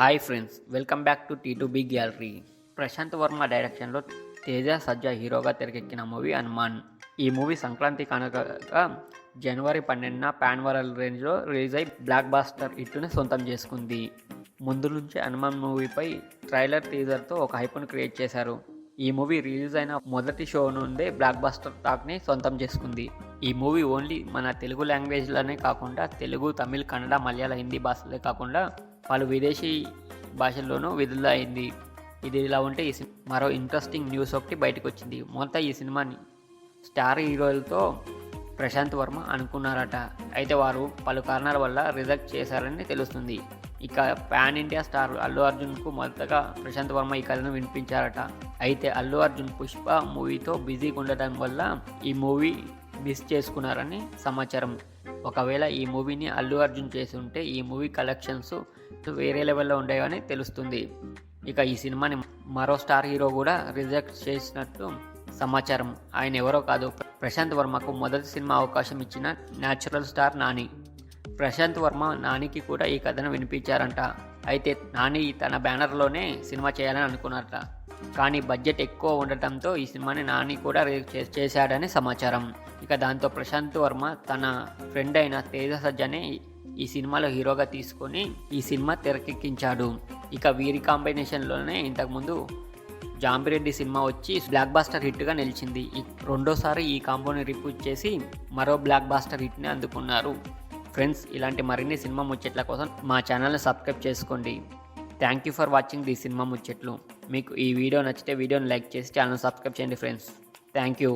Hi friends welcome back to T two B gallery. Prashanth Varma డైరెక్షన్లో తేజ సజ్జా హీరోగా తెరకెక్కిన movie Hanuman. ఈ మూవీ సంక్రాంతి కనుకగా జనవరి పన్నెండున పాన్ వరల్డ్ రేంజ్లో రిలీజ్ అయి బ్లాక్ బాస్టర్ హిట్ను సొంతం చేసుకుంది. ముందు నుంచి హనుమాన్ మూవీపై ట్రైలర్ టీజర్తో ఒక హైప్ను క్రియేట్ చేశారు. ఈ మూవీ రిలీజ్ అయిన మొదటి షో నుండే బ్లాక్ బాస్టర్ టాక్ని సొంతం చేసుకుంది. ఈ మూవీ ఓన్లీ మన తెలుగు లాంగ్వేజ్లోనే కాకుండా తెలుగు తమిళ్ కన్నడ మలయాళ హిందీ భాషలే కాకుండా పలు విదేశీ భాషల్లోనూ విడుదల అయింది. ఇది ఇలా ఉంటే ఈ సినిమా మరో ఇంట్రెస్టింగ్ న్యూస్ ఒకటి బయటకు వచ్చింది మొత్తం ఈ సినిమాని స్టార్ హీరోలతో ప్రశాంత్ వర్మ అనుకున్నారట. అయితే వారు పలు కారణాల వల్ల రిజెక్ట్ చేశారని తెలుస్తుంది. ఇక పాన్ ఇండియా స్టార్ అల్లు అర్జున్కు మొదటగా ప్రశాంత్ వర్మ ఈ కథను వినిపించారట. అయితే అల్లు అర్జున్ పుష్ప మూవీతో బిజీగా ఉండటం వల్ల ఈ మూవీ మిస్ చేసుకున్నారని సమాచారం. ఒకవేళ ఈ మూవీని అల్లు అర్జున్ చేసి ఉంటే ఈ మూవీ కలెక్షన్స్ వేరే లెవెల్లో ఉండేవని తెలుస్తుంది. ఇక ఈ సినిమాని మరో స్టార్ హీరో కూడా రిజెక్ట్ చేసినట్టు సమాచారం. ఆయన ఎవరో కాదు ప్రశాంత్ వర్మకు మొదటి సినిమా అవకాశం ఇచ్చిన న్యాచురల్ స్టార్ నాని. ప్రశాంత్ వర్మ నానికి కూడా ఈ కథను వినిపించారంట. అయితే నాని తన బ్యానర్లోనే సినిమా చేయాలని అనుకున్నారట. కానీ బడ్జెట్ ఎక్కువ ఉండటంతో ఈ సినిమాని నాని కూడా చేశాడని సమాచారం. ఇక దాంతో ప్రశాంత్ వర్మ తన ఫ్రెండ్ అయిన తేజ సజ్జని ఈ సినిమాలో హీరోగా తీసుకొని ఈ సినిమా తెరకెక్కించాడు. ఇక వీరి కాంబినేషన్లోనే ఇంతకుముందు జాంబిరెడ్డి సినిమా వచ్చి బ్లాక్ బాస్టర్ హిట్గా నిలిచింది. ఈ రెండోసారి ఈ కాంబోని రిపీట్ చేసి మరో బ్లాక్ బాస్టర్ హిట్ని అందుకున్నారు. ఫ్రెండ్స్ ఇలాంటి మరిన్ని సినిమా ముచ్చట్ల కోసం మా ఛానల్ని సబ్స్క్రైబ్ చేసుకోండి. Thank you for watching the cinema ముచ్చట్లు. మీకు ఈ వీడియో నచ్చితే వీడియోని లైక్ చేసి ఛానల్ సబ్స్క్రైబ్ చేయండి ఫ్రెండ్స్. Thank you.